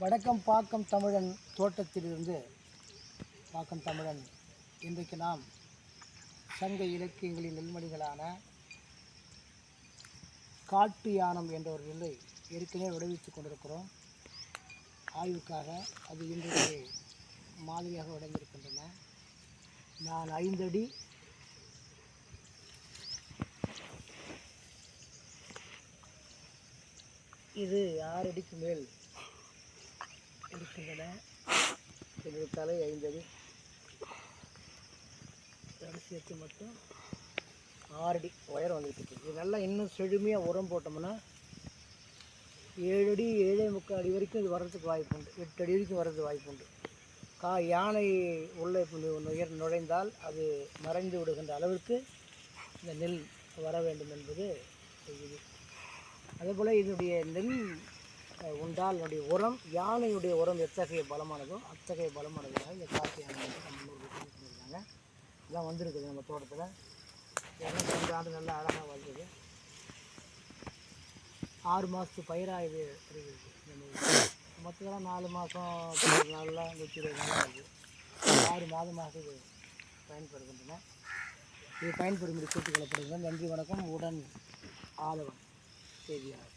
வடக்கம் பாக்கம் தமிழன் தோட்டத்திலிருந்து பாக்கம் தமிழன். இன்றைக்கு நாம் சங்க இலக்கியங்களின் நெல்மணிகளான காட்டு யானம் என்ற ஒரு நெல்லை ஏற்கனவே விடுவித்துக் கொண்டிருக்கிறோம். ஆய்வுக்காக அது இன்றைக்கு மாதிரியாக விளைந்திருக்கின்றன நான் ஐந்தடி இது ஆறு அடிக்கு மேல் இருக்கின்றன என்னுடைய தலை ஐந்தடி. தலை சேர்த்து மட்டும் ஆறடி அடி உயரம் வந்துட்டு இது நல்லா இன்னும் செழுமையாக உரம் போட்டோம்னா ஏழு அடி ஏழே முக்கால் அடி வரைக்கும் இது வர்றதுக்கு வாய்ப்பு உண்டு. எட்டு அடி வரைக்கும் வர்றதுக்கு வாய்ப்பு உண்டு. கா யானை உள்ளே உயர் நுழைந்தால் அது மறைந்து விடுகின்ற அளவிற்கு இந்த நெல் வர வேண்டும் என்பது இது அதேபோல் இதனுடைய நெல் உண்டால் அதனுடைய உரம் யானையுடைய உரம் எத்தகைய பலமானதோ அத்தகைய பலமானதாக இந்த காட்டு யானை வந்து நம்ம முன்னோர்கள் பண்ணியிருக்காங்க இதெல்லாம் வந்திருக்குது நம்ம தோட்டத்தில். இரநூத்தி ஆண்டு நல்லா அழகாக வந்தது ஆறு மாதத்து பயிராக இது இருக்குது நம்ம மற்றதெல்லாம் நாலு மாதம் நாளில் நூற்றி இருபது நாள் ஆகுது. ஆறு மாதமாக இது பயன்படுகின்றன இது பயன்படும்படி கேட்டுக்கொள்ளப்படுகிறது நன்றி வணக்கம். உடன் ஆதவன். செய்தியாளர்